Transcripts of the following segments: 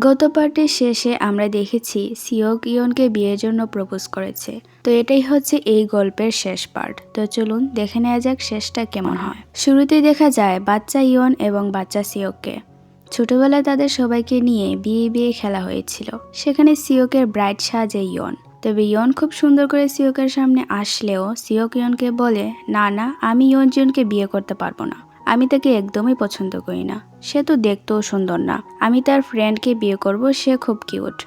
গত পার্টের শেষে আমরা দেখেছি সিওক ইয়নকে বিয়ের জন্য প্রপোজ করেছে। তো এটাই হচ্ছে এই গল্পের শেষ পার্ট। তো চলুন দেখে নেওয়া যাক শেষটা কেমন হয়। শুরুতেই দেখা যায় বাচ্চা ইয়ন এবং বাচ্চা সিওককে ছোটবেলায় তাদের সবাইকে নিয়ে বিয়ে বিয়ে খেলা হয়েছিল। সেখানে সিওকের ব্রাইট সাজে ইয়ন। তবে ইয়ন খুব সুন্দর করে সিওকের সামনে আসলেও সিওক ইয়নকে বলে, না না, আমি ইয়ন জিয়নকে বিয়ে করতে পারব না। আমি তাকে একদমই পছন্দ করি না। সে তো দেখতেও সুন্দর না। আমি তার ফ্রেন্ডকে বিয়ে করব, সে খুব কিউট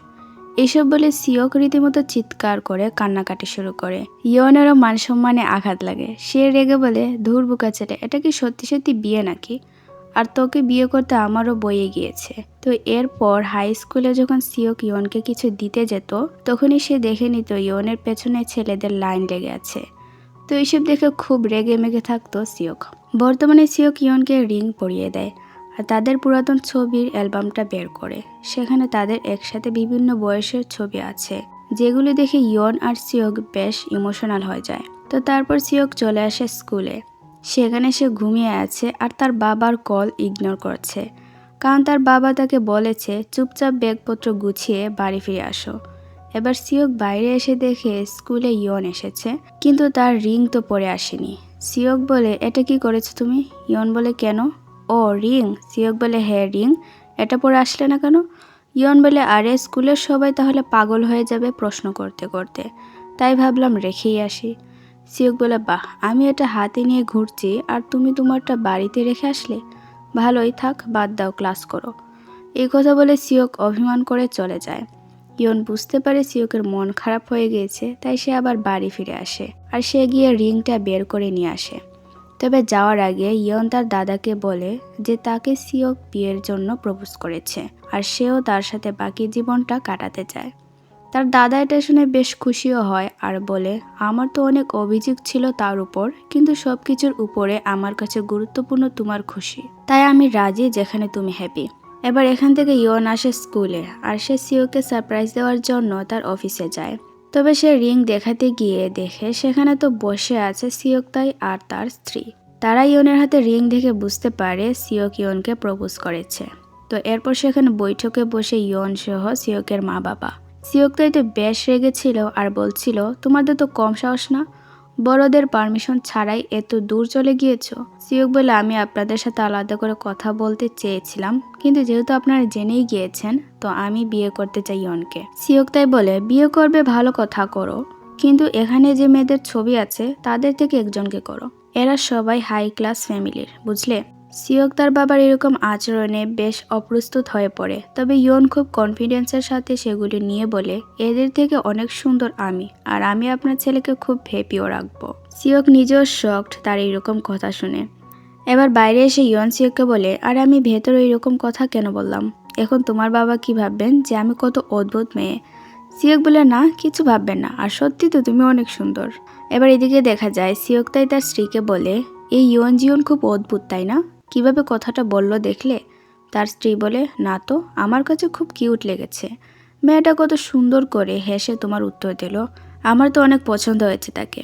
এসব বলে সিওক রীতিমতো চিৎকার করে কান্নাকাটি শুরু করে। ইয়নেরও মান সম্মানে আঘাত লাগে। সে রেগে বলে, ধুর বুকা ছেলে, এটা কি সত্যি সত্যি বিয়ে নাকি? আর তোকে বিয়ে করতে আমারও বইয়ে গিয়েছে। তো এরপর হাই স্কুলে যখন সিওক ইয়নকে কিছু দিতে যেত, তখনই সে দেখে নিত ইয়নের পেছনে ছেলেদের লাইন লেগে আছে। তো এইসব দেখে খুব রেগে মেগে থাকতো সিওক বর্তমানে সিওক ইয়নকে রিং পরিয়ে দেয় আর তাদের পুরাতন ছবির অ্যালবামটা বের করে। সেখানে তাদের একসাথে বিভিন্ন বয়সের ছবি আছে, যেগুলো দেখে ইয়ন আর সিওক বেশ ইমোশনাল হয়ে যায়। তো তারপর সিওক চলে আসে স্কুলে। সেখানে সে ঘুমিয়ে আছে আর তার বাবার কল ইগনোর করছে। কারণ তার বাবা তাকে বলেছে, চুপচাপ ব্যাগপত্র গুছিয়ে বাড়ি ফিরে আসো। এবার সিওক বাইরে এসে দেখে স্কুলে ইয়ন এসেছে, কিন্তু তার রিং তো পরে আসেনি। সিওক বলে, এটা কি করেছ তুমি? ইয়ন বলে, কেন? ও, রিং। সিওক বলে হ্যাঁ রিং। এটা পরে আসলে না কেন? ইয়ন বলে, আরে, স্কুলের সবাই তাহলে পাগল হয়ে যাবে প্রশ্ন করতে করতে। তাই ভাবলাম রেখেই আসি। সিওক বলে, বাহ, আমি এটা হাতে নিয়ে ঘুরছি, আর তুমি তোমারটা বাড়িতে রেখে আসলে? ভালোই, থাক, বাদ দাও, ক্লাস করো। এই কথা বলে সিওক অভিমান করে চলে যায়। ইয়ন বুঝতে পারে সিওকের মন খারাপ হয়ে গিয়েছে, তাই সে আবার বাড়ি ফিরে আসে আর সে গিয়ে রিংটা বের করে নিয়ে আসে। তবে যাওয়ার আগে ইয়ন তার দাদাকে বলে যে তাকে সিওক বিয়ের জন্য প্রপোজ করেছে আর সেও তার সাথে বাকি জীবনটা কাটাতে চায়। তার দাদা এটা শুনে বেশ খুশিও হয় আর বলে, আমার তো অনেক অভিযোগ ছিল তার উপর, কিন্তু সব কিছুর উপরে আমার কাছে গুরুত্বপূর্ণ তোমার খুশি। তাই আমি রাজি যেখানে তুমি হ্যাপি এবার এখান থেকে ইয়ন আসে স্কুলে, আর সে সিওকে সারপ্রাইজ দেওয়ার জন্য তার অফিসে যায়। তবে সে রিং দেখাতে গিয়ে দেখে সেখানে তো বসে আছে সিওক তাই আর তার স্ত্রী। তারা ইয়নের হাতে রিং দেখে বুঝতে পারে সিওক ইয়নকে প্রপোজ করেছে। তো এরপর সেখানে বৈঠকে বসে ইয়ন সহ সিওকের মা বাবা সিওক তাই তো বেশ রেগেছিল আর বলছিল, তোমাদের তো কম সাহস না? বড়দের পারমিশন ছাড়াই এত দূর চলে গিয়েছ? সিওক বলে, আমি আপনাদের সাথে আলাদা করে কথা বলতে চেয়েছিলাম, কিন্তু যেহেতু আপনারা জেনেই গিয়েছেন, তো আমি বিয়ে করতে চাই ইয়নকে। সিওক তাই বলে, বিয়ে করবে, ভালো কথা করো, কিন্তু এখানে যে মেয়েদের ছবি আছে, তাদের থেকে একজনকে করো। এরা সবাই হাই ক্লাস ফ্যামিলির বুঝলে? সিওক তার বাবার এরকম আচরণে বেশ অপ্রস্তুত হয়ে পড়ে। তবে ইয়ন খুব কনফিডেন্সের সাথে সেগুলি নিয়ে বলে, এদের থেকে অনেক সুন্দর আমি, আর আমি আপনার ছেলেকে খুব ভেপিও রাখব। সিওক নিজেও শকড তার এইরকম কথা শুনে। এবার বাইরে এসে ইয়ন সিওককে বলে, আর আমি ভেতরে এইরকম কথা কেন বললাম? এখন তোমার বাবা কি ভাববেন যে আমি কত অদ্ভুত মেয়ে? সিওক বলে, না, কিছু ভাববেন না, আর সত্যি তো তুমি অনেক সুন্দর। এবার এদিকে দেখা যায় সিওক তাই তার স্ত্রীকে বলে, এই ইয়ন জিয়ন খুব অদ্ভুত, তাই না? কীভাবে কথাটা বলল দেখলে? তার স্ত্রী বলে, না তো, আমার কাছে খুব কিউট লেগেছে। মেয়েটা কত সুন্দর করে হেসে তোমার উত্তর দিল, আমার তো অনেক পছন্দ হয়েছে তাকে।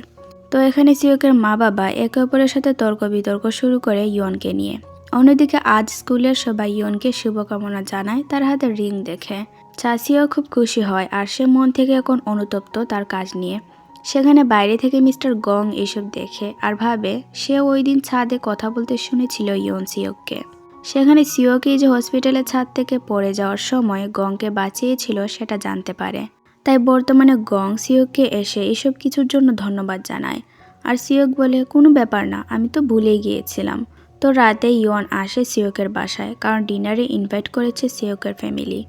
তো এখানে সিওকের মা বাবা একে অপরের সাথে তর্ক বিতর্ক শুরু করে ইয়নকে নিয়ে। অন্যদিকে আজ স্কুলের সবাই ইয়নকে শুভকামনা জানায়, তার হাতে রিং দেখে। চাষিও খুব খুশি হয় আর সে মন থেকে এখন অনুতপ্ত তার কাজ নিয়ে। সেখানে বাইরে থেকে মিস্টার গং এসব দেখে আর ভাবে, সে ওই দিন ছাদে কথা বলতে শুনেছিল ইয়ন সিওককে সেখানে সিওকেই যে হসপিটালের ছাদ থেকে পড়ে যাওয়ার সময় গংকে বাঁচিয়েছিল সেটা জানতে পারে। তাই বর্তমানে গং সিওককে এসে এসব কিছুর জন্য ধন্যবাদ জানায়। আর সিওক বলে, কোনো ব্যাপার না, আমি তো ভুলেই গিয়েছিলাম। তো রাতে ইয়ন আসে সিওকের বাসায়, কারণ ডিনারে ইনভাইট করেছে সিওকের ফ্যামিলি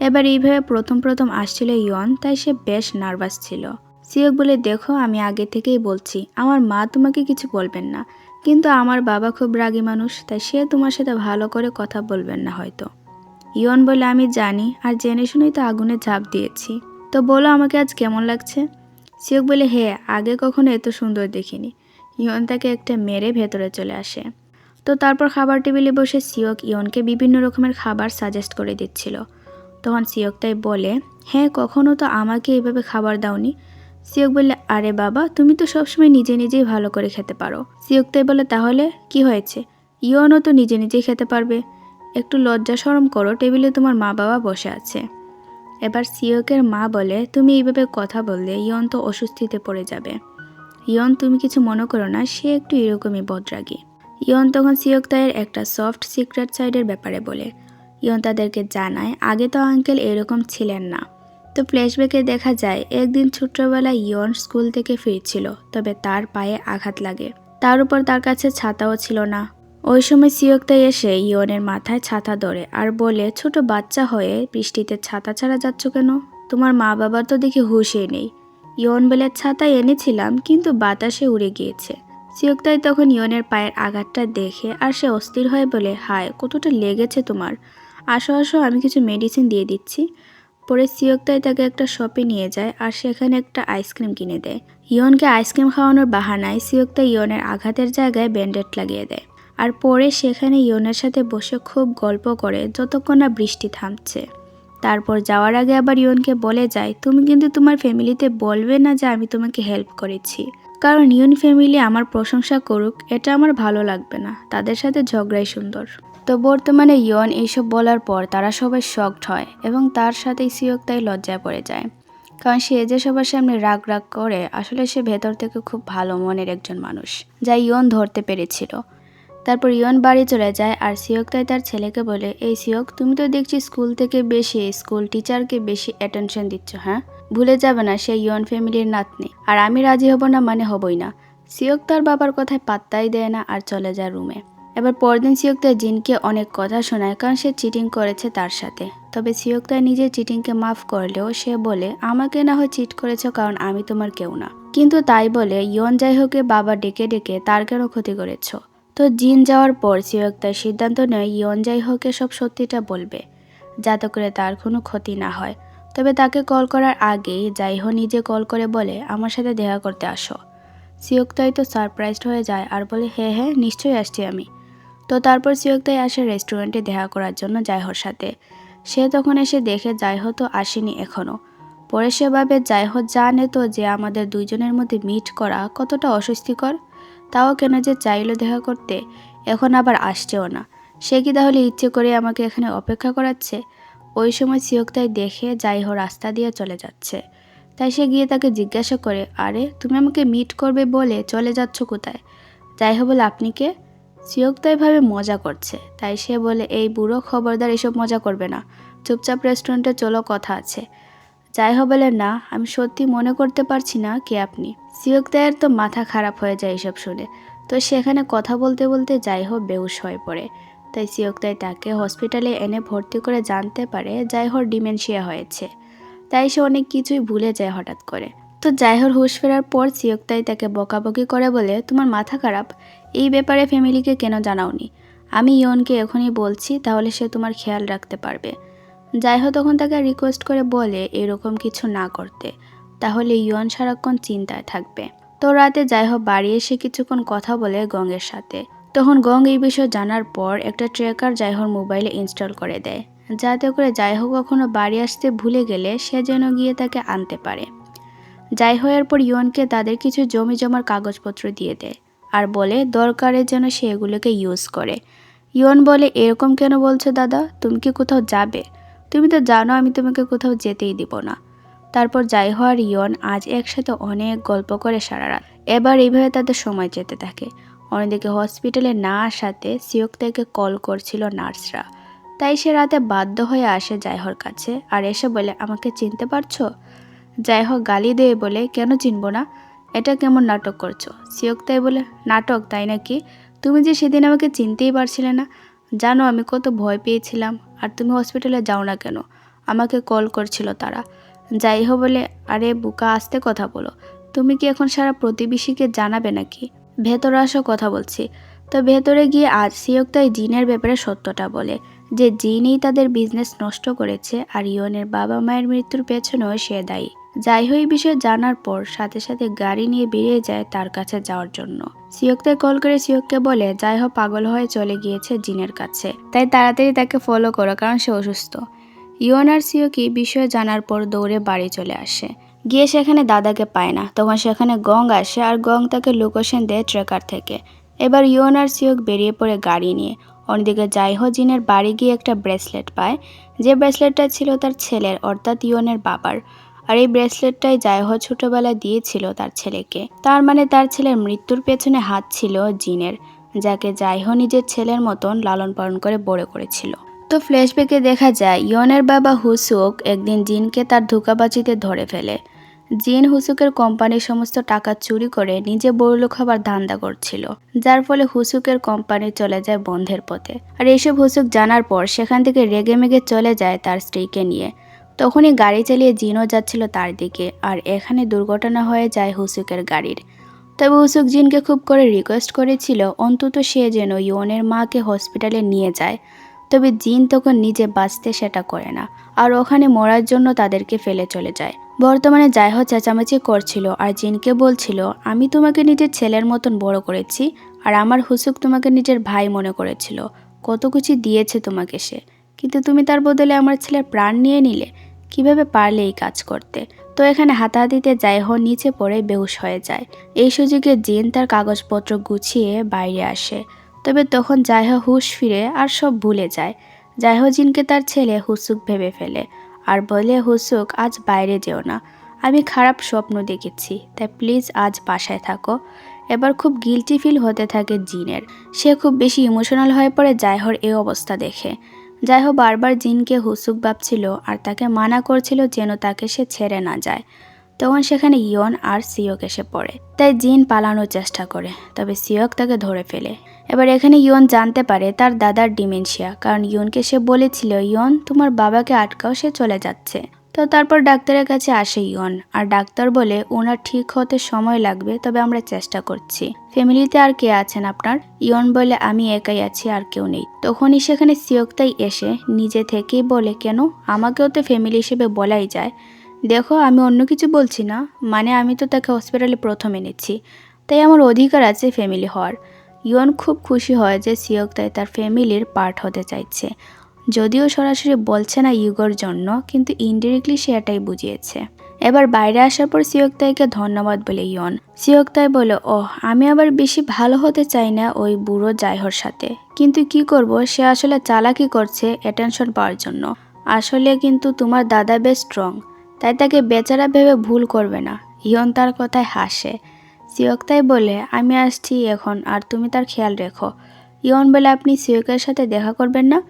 এবার এইভাবে প্রথম প্রথম আসছিল ইয়ন, তাই সে বেশ নার্ভাস ছিল। সিওক বলে, দেখো, আমি আগে থেকেই বলছি, আমার মা তোমাকে কিছু বলবেন না। কিন্তু আমার বাবা খুব রাগী মানুষ, তাই সে তোমার সাথে ভালো করে কথা বলবেন না হয়তো ইয়ন বলে, আমি জানি, আর জেনে শুনেই তো আগুনে ঝাঁপ দিয়েছি। তো বলো, আমাকে আজ কেমন লাগছে সিওক বলে, হে, আগে কখনো এত সুন্দর দেখিনি ইয়ন তাকে একটা মেরে ভেতরে চলে আসে। তো তারপর খাবার টেবিলে বসে সিওক ইয়নকে বিভিন্ন রকমের খাবার সাজেস্ট করে দিচ্ছিল। তখন সিওক তাই বলে হ্যাঁ কখনো তো আমাকে এইভাবে খাবার দাওনি। সিওক বললে, আরে বাবা, তুমি তো সবসময় নিজে নিজেই ভালো করে খেতে পারো। সিওক তাই বলে, তাহলে কি হয়েছে? ইয়নও তো নিজে নিজেই খেতে পারবে। একটু লজ্জা সরম করো, টেবিলে তোমার মা বাবা বসে আছে। এবার সিওকের মা বলে, তুমি এইভাবে কথা বললে ইয়ন তো অস্বস্তিতে পড়ে যাবে। ইয়ন তুমি কিছু মনে করো না, সে একটু এরকমই বদরাগী। ইয়ন তখন সিওক তাইয়ের একটা সফট সিক্রেট সাইডের ব্যাপারে বলে ইয়ন তাদেরকে জানায়, আগে তো আঙ্কেল এরকম ছিলেন না। তো ফ্ল্যাশব্যাকে দেখা যায়, একদিন ছোট্টবেলায় ইয়ন স্কুল থেকে ফিরছিল, তবে তার পায়ে আঘাত লাগে। তার উপর তার কাছে ছাতাও ছিল না। ওই সময় সিয়কতাই এসে ইয়নের মাথায় ছাতা ধরে আর বলে, ছোট বাচ্চা হয়ে বৃষ্টিতে ছাতা ছাড়া যাচ্ছ কেন? তোমার মা বাবার তো দেখি হুশই নেই। ইয়ন বলে, ছাতা এনেছিলাম, কিন্তু বাতাসে উড়ে গিয়েছে। সিয়কতাই তখন ইয়নের পায়ের আঘাতটা দেখে আর সে অস্থির হয়ে বলে, হায়, কতটা লেগেছে তোমার। আসো আসো, আমি কিছু মেডিসিন দিয়ে দিচ্ছি। পরে সিয়কতাই তাকে একটা শপে নিয়ে যায় আর সেখানে একটা আইসক্রিম কিনে দেয়। ইয়নকে আইসক্রিম খাওয়ানোর বাহানায় সিয়কতা ইয়নের আঘাতের জায়গায় ব্যান্ডেড লাগিয়ে দেয়। আর পরে সেখানে ইয়নের সাথে বসে খুব গল্প করে যতক্ষণ না বৃষ্টি থামছে। তারপর যাওয়ার আগে আবার ইয়নকে বলে যায়, তুমি কিন্তু তোমার ফ্যামিলিতে বলবে না যে আমি তোমাকে হেল্প করেছি। কারণ ইয়ন ফ্যামিলি আমার প্রশংসা করুক, এটা আমার ভালো লাগবে না। তাদের সাথে ঝগড়াই সুন্দর। তো বর্তমানে ইয়ন এইসব বলার পর তারা সবাই শকড হয় এবং তার সাথে সিওক তাই লজ্জায় পড়ে যায়। কারণ সে যে সবার সামনে রাগ রাগ করে, আসলে সে ভেতর থেকে খুব ভালো মনের একজন মানুষ, যা ইয়ন ধরতে পেরেছিল। তারপর ইয়ন বাড়ি চলে যায় আর সিয়ক তাই তার ছেলেকে বলে, এই সিয়ক, তুমি তো দেখছি স্কুল থেকে বেশি, স্কুল টিচারকে বেশি অ্যাটেনশন দিচ্ছ হ্যাঁ? ভুলে যাবে না, সে ইয়ন ফ্যামিলির নাতনি। আর আমি রাজি হব না মানে হবই না। সিয়ক তার বাবার কথায় পাত্তাই দেয় না আর চলে যায় রুমে। এবার পরদিন সিয়ক্তা জিনকে অনেক কথা শোনায়, কারণ সে চিটিং করেছে তার সাথে। তবে সিয়ক্তা নিজের চিটিংকে মাফ করলেও সে বলে, আমাকে না হয় চিট করেছ, কারণ আমি তোমার কেউ না। কিন্তু তাই বলে, ইয়ন যাই হোকে বাবা ডেকে ডেকে তার কেন ক্ষতি করেছ? তো জিন যাওয়ার পর সিয়ক্তার সিদ্ধান্ত নেয়, ইয়ন যাই হোকে সব সত্যিটা বলবে, যাতে করে তার কোনো ক্ষতি না হয়। তবে তাকে কল করার আগেই যাই যাইহো নিজে কল করে বলে, আমার সাথে দেখা করতে আসো। সিয়ক্তাই তো সারপ্রাইজড হয়ে যায় আর বলে হ্যাঁ হ্যাঁ নিশ্চয়ই আসছি আমি। তো তারপর সিয়ক্তাই আসে রেস্টুরেন্টে দেখা করার জন্য জায়হর সাথে। সে তখন এসে দেখে জায়হ তো আসেনি এখনও পরে সে ভাবে জায়হ জানে তো যে আমাদের দুইজনের মধ্যে মিট করা কতটা অস্বস্তিকর। তাও কেন যে চাইলো দেখা করতে? এখন আবার আসছেও না। সে কি তাহলে ইচ্ছে করে আমাকে এখানে অপেক্ষা করাচ্ছে? ওই সময় সিয়ক্তাই দেখে জাইহ রাস্তা দিয়ে চলে যাচ্ছে। তাই সে গিয়ে তাকে জিজ্ঞাসা করে, আরে, তুমি আমাকে মিট করবে বলে চলে যাচ্ছ কোথায়? জাইহ বলে, আপনি কে? সিয়ক্তাই ভাবে মজা করছে, তাই সে বলে, এই বুড়ো খবরদার এসব মজা করবে না। চুপচাপ রেস্টুরেন্টে চলো, কথা আছে। যাই হোক বলে, না, আমি সত্যি মনে করতে পারছি না কে আপনি। সিয়ক্তায়ের তো মাথা খারাপ হয়ে যায় এসব শুনে। তো সেখানে কথা বলতে বলতে যাই হোক বেউস হয়ে পড়ে। তাই সিয়ক্তাই তাকে হসপিটালে এনে ভর্তি করে জানতে পারে, যাই হোক ডিমেনশিয়া হয়েছে। তাই সে অনেক কিছুই ভুলে যায় হঠাৎ করে। তো যাই জাইহর হুশ ফেরার পর সিয়ক্তাই তাকে বকাবকি করে বলে, তোমার মাথা খারাপ? এই ব্যাপারে ফ্যামিলিকে কেন জানাওনি? আমি ইয়নকে এখনই বলছি, তাহলে সে তোমার খেয়াল রাখতে পারবে। যাই হোক তখন তাকে রিকোয়েস্ট করে বলে এরকম কিছু না করতে। তাহলে ইয়ন সারাক্ষণ চিন্তায় থাকবে। তো রাতে যাই হোক বাড়ি এসে কিছুক্ষণ কথা বলে গঙ্গের সাথে। তখন গং এই বিষয় জানার পর একটা ট্রেকার জাইহর মোবাইলে ইনস্টল করে দেয়। যাতে করে যাই হোক কখনো বাড়ি আসতে ভুলে গেলে সে যেন গিয়ে তাকে আনতে পারে। যাই হওয়ার পর ইয়নকে তাদের কিছু জমি জমার কাগজপত্র দিয়ে দেয়। আর বলে দরকারের যেন সে এগুলোকে ইউজ করে। ইয়ন বলে, এরকম কেন বলছো দাদা? তুমি কি কোথাও যাবে? তুমি তো জানো আমি তোমাকে কোথাও যেতেই দিব না। তারপর যাই হওয়ার ইয়ন আজ একসাথে অনেক গল্প করে সারা রাত। এবার এইভাবে তাদের সময় যেতে থাকে। অন্যদিকে হসপিটালে না আসাতে সিওক থেকে কল করছিল নার্সরা। তাই সে রাতে বাধ্য হয়ে আসে জাইহর কাছে আর এসে বলে, আমাকে চিনতে পারছ? যাই হোক গালি দিয়ে বলে, কেন চিনব না? এটা কেমন নাটক করছ? সিওক তাই বলে, নাটক, তাই নাকি? তুমি যে সেদিন আমাকে চিনতেই পারছিলে না। জানো, আমি কত ভয় পেয়েছিলাম, আর তুমি হসপিটালে যাও না কেন? আমাকে কল করছিল তারা। যাই হোক বলে, আরে বুকা, আসতে কথা বলো। তুমি কি এখন সারা প্রতিবেশীকে জানাবে নাকি? ভেতরে আসো, কথা বলছি। তো ভেতরে গিয়ে আজ সিয়ক্তাই জিনের ব্যাপারে সত্যটা বলে যে, জিনই তাদের বিজনেস নষ্ট করেছে, আর ইয়নের বাবা মায়ের মৃত্যুর পেছনেও সে দায়ী। যাই হোক, এই বিষয়ে জানার পর সাথে সাথে গাড়ি নিয়ে বেরিয়ে যায় তার কাছে যাওয়ার জন্য। সিয়কতে কল করে সিয়ককে বলে, যাই হোক, পাগল হয়ে চলে গিয়েছে জিনের কাছে। তাই তাড়াতাড়ি তাকে ফলো করো, কারণ সে অসুস্থ। ইয়ন আর সিয়কি বিষয়ে জানার পর দৌড়ে বাড়ি চলে আসে। গিয়ে সেখানে দাদাকে পায় না। তখন সেখানে গং আসে আর গং তাকে লোকেশন দেয় ট্রেকার থেকে। এবার ইয়ন আর সিয়ক বেরিয়ে পড়ে গাড়ি নিয়ে। অন্যদিকে জাইহো জিনের বাড়ি গিয়ে একটা ব্রেসলেট পায়। যে ব্রেসলেটটা ছিল তার ছেলের, অর্থাৎ ইয়নের বাবার। আর এই ব্রেসলেটটাই জাইহো ছোটবেলায় দিয়েছিল তার ছেলেকে। তার মানে তার ছেলের মৃত্যুর পেছনে হাত ছিল জিনের, যাকে জাইহো নিজের ছেলের মতন লালন পালন করে বড় করেছিল। তো ফ্ল্যাশব্যাকে দেখা যায় ইয়নের বাবা হুসুক একদিন জিনকে তার ধোকাবাজিতে ধরে ফেলে। জিন হুসুকের কোম্পানির সমস্ত টাকা চুরি করে নিজে বড়লোক হবার ধান্দা করছিল, যার ফলে হুসুকের কোম্পানি চলে যায় বন্ধের পথে। আর এইসব হুসুক জানার পর সেখান থেকে রেগে মেগে চলে যায় তার স্ত্রীকে নিয়ে। তখনই গাড়ি চালিয়ে জিনও যাচ্ছিল তার দিকে, আর এখানে দুর্ঘটনা হয়ে যায় হুসুকের গাড়ির। তবে হুসুক জিনকে খুব করে রিকোয়েস্ট করেছিল, অন্তত সে যেন ইয়নের মাকে হসপিটালে নিয়ে যায়। তবে জিন তখন নিজে বাঁচতে সেটা করে না, আর ওখানে মরার জন্য তাদেরকে ফেলে চলে যায়। বর্তমানে যাই হোক চেঁচামেচি করছিল, আর জিনকে বলছিল, আমি তোমাকে নিজের ছেলের মতন বড় করেছি, আর আমার হুসুক তোমাকে নিজের ভাই মনে করেছিল। কত কিছু দিয়েছে তোমাকে সে। কিন্তু তুমি তার বদলে আমার ছেলের প্রাণ নিয়ে নিলে? কীভাবে পারলে এই কাজ করতে? তো এখানে হাতাহাতিতে যাই হোক নিচে পড়ে বেহুশ হয়ে যায়। এই সুযোগে জিন তার কাগজপত্র গুছিয়ে বাইরে আসে। তবে তখন জায়হ হুশ ফিরে আর সব ভুলে যায়। জায়হ জিনকে তার ছেলে হুসুক ভেবে ফেলে। আর বলে, হুসুক, আজ বাইরে যেও না। আমি খারাপ স্বপ্ন দেখেছি, তাই প্লিজ আজ বাসায় থাকো। এবার খুব গিলটি ফিল হতে থাকে জিনের। সে খুব বেশি ইমোশনাল হয়ে পড়ে জায়হর এই অবস্থা দেখে। যাই হোক বারবার জিনকে হুসুক ভাবছিল আর তাকে মানা করছিল যেন তাকে সে ছেড়ে না যায়। তখন সেখানে ইয়ন আর সিওক এসে পড়ে। তাই জিন পালানোর চেষ্টা করে, তবে সিওক তাকে ধরে ফেলে। এবার এখানে ইয়ন জানতে পারে তার দাদার ডিমেনশিয়া, কারণ ইয়নকে সে বলেছিল, ইয়ন, তোমার বাবাকে আটকাও, সে চলে যাচ্ছে। তো তারপর ডাক্তারের কাছে আসে ইয়ন আর ডাক্তার বলে, ওনার ঠিক হতে সময় লাগবে, তবে আমরা চেষ্টা করছি। ফ্যামিলিতে আর কে আছেন আপনার? ইয়ন বলে, আমি একাই আছি, আর কেউ নেই। তখনই সেখানে সিয়কতাই এসে নিজে থেকেই বলে, কেন? আমাকেও তো ফ্যামিলি হিসেবে বলাই যায়। দেখো, আমি অন্য কিছু বলছি না। মানে আমি তো তাকে হসপিটালে প্রথম এনেছি। তাই আমার অধিকার আছে ফ্যামিলি হওয়ার। ইয়ন খুব খুশি হয় যে সিয়ক তাই তার ফ্যামিলির পার্ট হতে চাইছে। যদিও সরাসরি বলছে না ইউগোর জন্য, কিন্তু ইনডিরেক্টলি সে এটাই বুঝিয়েছে। এবার বাইরে আসার পর সিয়কতাইকে ধন্যবাদ বলে ইয়ন। সিয়কতাই বলে ও আমি আবার বেশি ভালো হতে চাই না ওই বুড়ো জাইহর সাথে। কিন্তু কি করব, সে আসলে চালাকি করছে অ্যাটেনশন পাওয়ার জন্য। আসলে কিন্তু তোমার দাদা বেশ স্ট্রং তাই তাকে বেচারা ভেবে ভুল করবে না। ইয়ন তার কথায় হাসে। সিয়কতাই বলে, আমি আসছি এখন, আর তুমি তার খেয়াল রেখো। ইয়ন বলে, আপনি সিয়কের সাথে দেখা করবেন না?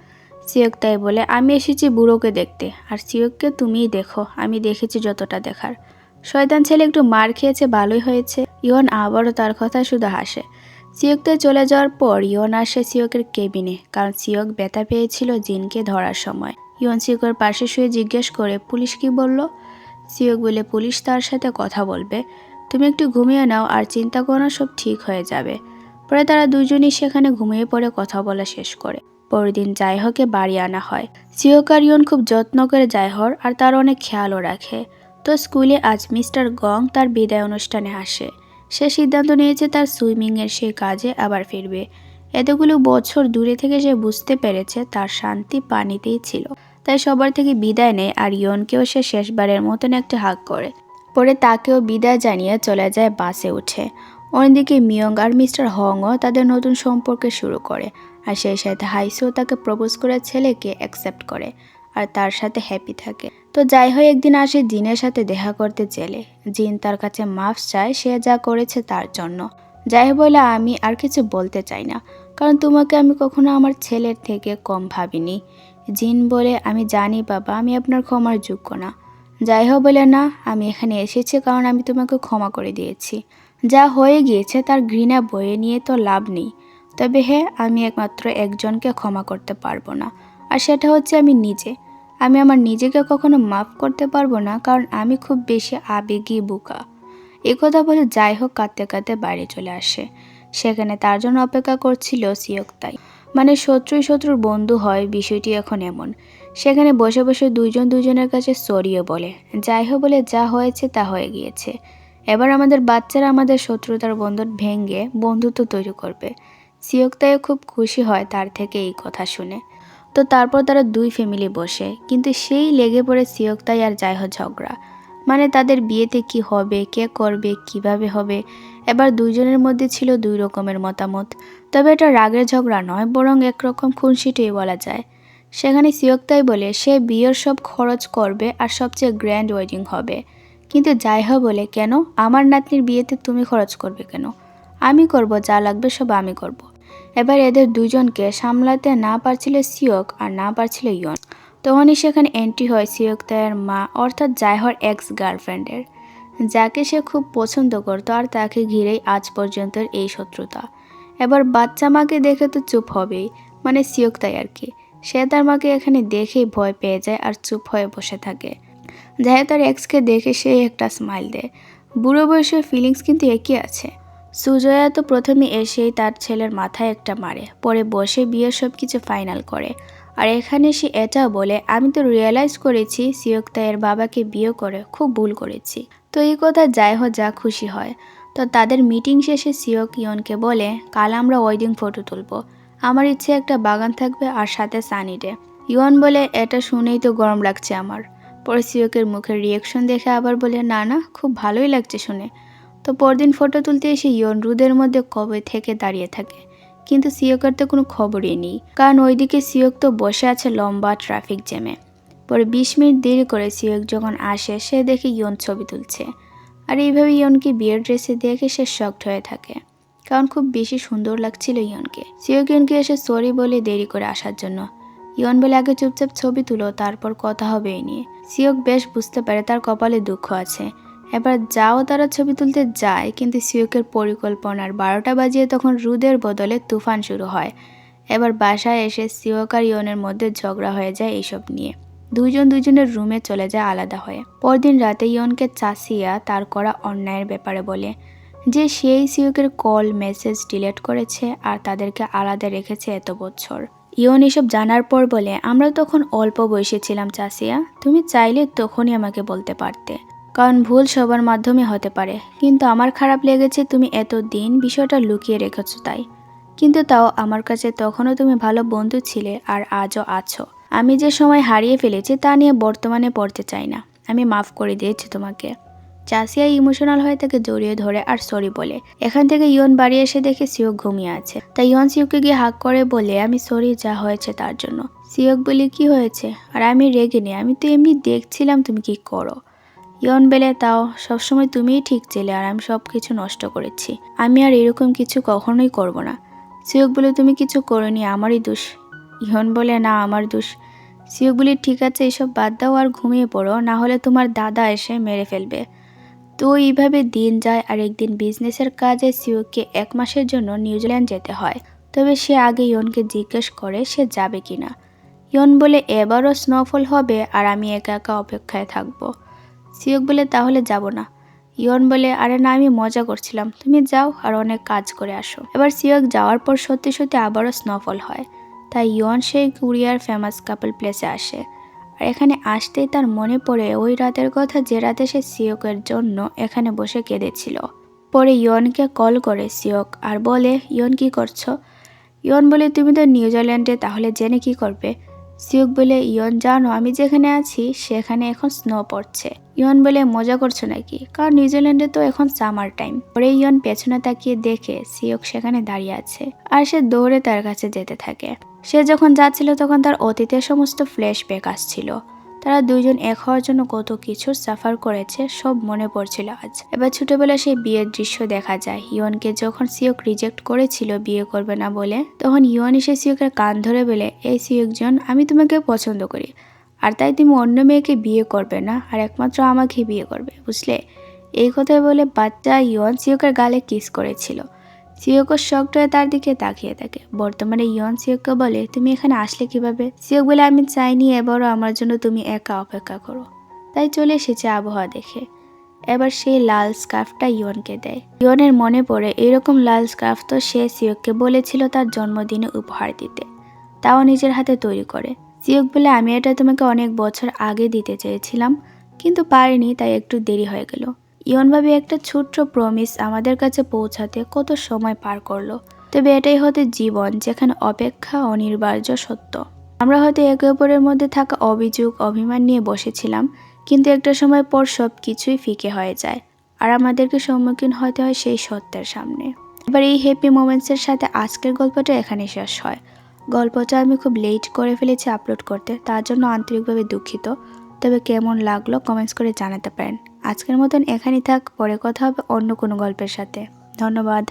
সিয়ক তাই বলে, আমি এসেছি বুড়োকে দেখতে। আর সিয়ককে তুমিই দেখো, আমি দেখেছি যতটা দেখার। শয়তান ছেলে একটু মার খেয়েছে, ভালোই হয়েছে। ইয়ন আবারও তার কথা শুধু হাসে। সিয়কতে চলে যাওয়ার পর ইয়ন আসে সিওকের কেবিনে, কারণ সিয়ক ব্যথা পেয়েছিল জিনকে ধরার সময়। ইয়ন সিয়কের পাশে শুয়ে জিজ্ঞেস করে, পুলিশ কি বলল? সিয়ক বলে, পুলিশ তার সাথে কথা বলবে। তুমি একটু ঘুমিয়ে নাও আর চিন্তা করো সব ঠিক হয়ে যাবে। পরে তারা দুজনই সেখানে ঘুমিয়ে পড়ে, কথা বলা শেষ করে। পরের দিন জায়হকে বাড়ি আনা হয়। সিওকারিয়ন খুব যত্ন করে জায়হর আর তার অনেক খেয়ালও রাখে। তো স্কুলে আজ মিস্টার গং তার বিদায় অনুষ্ঠানে আসে। সে সিদ্ধান্ত নিয়েছে তার সুইমিংয়ের সে কাজে আবার ফিরবে। এতগুলো বছর দূরে থেকে সে বুঝতে পেরেছে তার শান্তি পানিতেই ছিল। তাই সবার থেকে বিদায় নেয় আর ইয়নকেও সে শেষবারের মতন একটা হাক করে। পরে তাকেও বিদায় জানিয়ে চলে যায় বাসে উঠে। অন্যদিকে মিয়ং আর মিস্টার হংও তাদের নতুন সম্পর্কে শুরু করে। আর সেই সাথে হাইসিও তাকে প্রপোজ করে ছেলেকে অ্যাকসেপ্ট করে আর তার সাথে হ্যাপি থাকে। তো যাই হয় একদিন আসে জিনের সাথে দেখা করতে চেলে জিন তার কাছে মাফ চায়, সে যা করেছে তার জন্য। যাই বলে আমি আর কিছু বলতে চাই না, কারণ তোমাকে আমি কখনো আমার ছেলের থেকে কম ভাবিনি। জিন বলে, আমি জানি বাবা, আমি আপনার ক্ষমার যোগ্য না। যাই হোক, বলে, না, আমি এখানে এসেছি কারণ আমি তোমাকে ক্ষমা করে দিয়েছি। যা হয়ে গিয়েছে তার ঘৃণা বয়ে নিয়ে তো লাভ নেই। তবে হ্যাঁ আমি একমাত্র একজনকে ক্ষমা করতে পারব না। আর সেটা হচ্ছে আমি নিজে। আমি আমার নিজেকে কখনো মাফ করতে পারব না, কারণ আমি খুব বেশি আবেগী বুকা। এ কথা বলে যাই হোক কাঁদতে কাঁদতে বাইরে চলে আসে। সেখানে তার জন্য অপেক্ষা করছিল সিয়কতাই মানে শত্রুই শত্রুর বন্ধু হয়, বিষয়টি এখন এমন। সেখানে বসে বসে দুইজন দুজনের কাছে সরিয়ে বলে, যাই হোক বলে যা হয়েছে তা হয়ে গিয়েছে। এবার আমাদের বাচ্চারা আমাদের শত্রুতার বন্ধন ভেঙে বন্ধুত্ব তৈরি করবে। সিয়কতায় খুব খুশি হয় তার থেকে এই কথা শুনে। তো তারপর তারা দুই ফ্যামিলি বসে, কিন্তু সেই লেগে পড়ে সিয়কতাই আর যাই হোক ঝগড়া। মানে তাদের বিয়েতে কি হবে, কে করবে, কীভাবে হবে, এবার দুইজনের মধ্যে ছিল দুই রকমের মতামত। তবে এটা রাগের ঝগড়া নয়, বরং একরকম খুনসিটেই বলা যায়। সেখানে সিয়কতাই বলে, সে বিয়ের সব খরচ করবে আর সবচেয়ে গ্র্যান্ড ওয়েডিং হবে। কিন্তু যাই হোক বলে, কেন? আমার নাতনির বিয়েতে তুমি খরচ করবে কেন? আমি করব, যা লাগবে সব আমি করব। এবার এদের দুজনকে সামলাতে না পারছিল সিয়ক আর না পারছিল ইয়ন। তখনই সেখানে এন্ট্রি হয় সিয়কতায়ের মা, অর্থাৎ জায়হর এক্স গার্লফ্রেন্ডের যাকে সে খুব পছন্দ করতো আর তাকে ঘিরেই আজ পর্যন্ত এই শত্রুতা। এবার বাচ্চা মাকে দেখে তো চুপ হবেই মানে সিওক তাই আর কি। সে তার মাকে এখানে দেখেই ভয় পেয়ে যায় আর চুপ হয়ে বসে থাকে। যাই তার এক্সকে দেখে সে একটা স্মাইল দেয়। বুড়ো বয়সের ফিলিংস কিন্তু একই আছে। সুজয়া তো প্রথমে এসেই তার ছেলের মাথায় একটা মারে, পরে বসে বিয়ের সব কিছু ফাইনাল করে। আর এখানে সে এটা বলে, আমি তো রিয়েলাইজ করেছি সিয়ক্তা এর বাবাকে বিয়ে করে, খুব ভুল করেছি। তো এই কথা যাই হোক, যা খুশি হয়। তো তাদের মিটিং শেষে সিয়ক ইয়নকে বলে, কাল আমরা ওয়েডিং ফটো তুলব। আমার ইচ্ছে একটা বাগান থাকবে আর সাথে সানি ডে ইয়ন বলে, এটা শুনেই তো গরম লাগছে আমার। পরে সিয়কের মুখের রিয়েকশন দেখে আবার বলে, না না, খুব ভালোই লাগছে শুনে। তো পরদিন ফটো তুলতে এসে ইয়ন রুদের মধ্যে কবে থেকে দাঁড়িয়ে থাকে? কিন্তু সিয়কের তো কোনো খবরই নেই। কারণ ওইদিকে সিয়ক তো বসে আছে লম্বা ট্রাফিক জ্যামে। পরে বিশ মিনিট দেরি করে সিয়ক যখন আসে, সে দেখে ইয়ন ছবি তুলছে। আর এইভাবে ইয়নকে বিয়ের ড্রেসে দেখে সে শকড হয়ে থাকে। কারণ খুব বেশি সুন্দর লাগছিল ইয়নকে। সিয়ক ইয়নকে এসে সরি বলে দেরি করে আসার জন্য। ইয়ন বলে, আগে চুপচাপ ছবি তুলো, তারপর কথা হবে এই নিয়ে। সিয়ক বেশ বুঝতে পারে তার কপালে দুঃখ আছে। এবার যাও তারা ছবি তুলতে যায়, কিন্তু সিয়কের পরিকল্পনার বারোটা বাজিয়ে তখন রুদের বদলে তুফান শুরু হয়। এবার বাসায় এসে সিয়ক আর ইয়নের মধ্যে ঝগড়া হয়ে যায় এইসব নিয়ে। দুজন দুজনের রুমে চলে যায় আলাদা হয়ে। পরদিন রাতে ইয়নকে চাষিয়া তার করা অন্যায়ের ব্যাপারে বলে, যে সেই সিয়কের কল, মেসেজ ডিলেট করেছে আর তাদেরকে আলাদা রেখেছে এত বছর। ইয়ন এসব জানার পর বলে, আমরা তখন অল্প বয়সে ছিলাম চাষিয়া তুমি চাইলে তখনই আমাকে বলতে পারতে। কারণ ভুল সবার মাধ্যমে হতে পারে। কিন্তু আমার খারাপ লেগেছে তুমি এত দিন বিষয়টা লুকিয়ে রেখেছো তাই। কিন্তু তাও আমার কাছে তখনও তুমি ভালো বন্ধু ছিলে আর আজও আছো। আমি যে সময় হারিয়ে ফেলেছি তা নিয়ে বর্তমানে পড়তে চাই না। আমি মাফ করে দিয়েছি তোমাকে। চাষিয়া ইমোশনাল হয়ে তাকে জড়িয়ে ধরে আর সরি বলে। এখান থেকে ইয়ন বাড়ি এসে দেখে সিওক ঘুমিয়ে আছে। তাই ইয়ন সিয়ককে গিয়ে হাক করে বলে, আমি সরি যা হয়েছে তার জন্য। সিয়ক বলে, কি হয়েছে? আর আমি রেগে নেই। আমি তো এমনি দেখছিলাম তুমি কি করো। ইয়ন বেলে, তাও, সবসময় তুমিই ঠিক ছিলে আর আমি সব কিছু নষ্ট করেছি। আমি আর এরকম কিছু কখনোই করব না। সিয়ক বলে, তুমি কিছু করনি, আমারই দোষ। ইহন বলে, না, আমার দোষ। সিয়ক বলে, ঠিক আছে, এসব বাদ দাও আর ঘুমিয়ে পড়ো, না হলে তোমার দাদা এসে মেরে ফেলবে। তো এইভাবে দিন যায় আর একদিন বিজনেসের কাজে সিওকে এক মাসের জন্য নিউজিল্যান্ড যেতে হয়। তবে সে আগে ইয়নকে জিজ্ঞেস করে সে যাবে কিনা। ইয়ন বলে, এবারও স্নোফল হবে আর আমি একা একা অপেক্ষায় থাকব। সিয়ক বলে, তাহলে যাব না। ইয়ন বলে, আরে না, আমি মজা করছিলাম। তুমি যাও আর অনেক কাজ করে আসো। এবার সিওক যাওয়ার পর সত্যি সত্যি আবারও স্নোফল হয়। তাই ইয়ন সেই কুরিয়ার ফেমাস কাপল প্লেসে আসে। আর এখানে আসতেই তার মনে পড়ে, ওই রাতের কথা যে রাতে সে সিয়কের জন্য এখানে বসে কেঁদেছিল। পরে ইয়নকে কল করে সিয়ক আর বলে, ইয়ন কি করছ? ইয়ন বলে, তুমি তো নিউজিল্যান্ডে, তাহলে জেনে কি করবে? সিয়ক বলে, ইয়ন, জানো, আমি যেখানে আছি, সেখানে এখন স্নো পড়ছে। ইয়ন বলে, মজা করছ নাকি? কারণ নিউজিল্যান্ডে তো এখন সামার টাইম পরে ইয়ন পেছনে তাকিয়ে দেখে সিওক সেখানে দাঁড়িয়ে আছে আর সে দৌড়ে তার কাছে যেতে থাকে। সে যখন যাচ্ছিল, তখন তার অতীতের সমস্ত ফ্ল্যাশ ব্যাক আসছিল। তারা দুইজন এক হওয়ার জন্য কত কিছু সাফার করেছে, সব মনে পড়ছিল আজ। এবার ছোটবেলায় সেই বিয়ের দৃশ্য দেখা যায়। ইয়নকে যখন সিয়ক রিজেক্ট করেছিল বিয়ে করবে না বলে, তখন ইয়ন এসে সিয়কের কান ধরে বলে, এই সিয়কজন আমি তোমাকে পছন্দ করি। আর তাই তুমি অন্য মেয়েকে বিয়ে করবে না, আর একমাত্র আমাকে বিয়ে করবে, বুঝলে? এই কথাই বলে বাচ্চা ইয়ন সিয়কের গালে কিস করেছিল। সিয়কও শক্ট হয়ে তার দিকে তাকিয়ে থাকে। বর্তমানে ইয়ন সিওককে বলে, তুমি এখানে আসলে কীভাবে? সিয়ক বলে, আমি চাইনি এবারও আমার জন্য তুমি একা অপেক্ষা করো। তাই চলে এসেছে আবহাওয়া দেখে। এবার সেই লাল স্কার্ফটা ইয়নকে দেয়। ইয়নের মনে পড়ে, এরকম লাল স্কার্ফ তো সে সিয়ককে বলেছিল তার জন্মদিনে উপহার দিতে। তাও নিজের হাতে তৈরি করে। সিয়ক বলে, আমি এটা তোমাকে অনেক বছর আগে দিতে চেয়েছিলাম, কিন্তু পারিনি, তাই একটু দেরি হয়ে গেল। ইয়নভাবে একটা ছোট্ট প্রমিস আমাদের কাছে পৌঁছাতে কত সময় পার করল। তবে এটাই হতে জীবন, যেখানে অপেক্ষা অনিবার্য সত্য। আমরা হয়তো একে অপরের মধ্যে থাকা অভিযোগ, অভিমান নিয়ে বসেছিলাম, কিন্তু একটা সময় পর সব কিছুই ফিকে হয়ে যায়, আর আমাদেরকে সম্মুখীন হতে হয় সেই সত্যের সামনে। এবার এই হ্যাপি মোমেন্টসের সাথে আজকের গল্পটা এখানে শেষ হয়। গল্পটা আমি খুব লেট করে ফেলেছি আপলোড করতে, তার জন্য আন্তরিকভাবে দুঃখিত। তবে কেমন লাগল কমেন্টস করে জানাতে পারেন। আজকের মতন এখানেই থাক পরে কথা হবে অন্য কোনো গল্পের সাথে। ধন্যবাদ।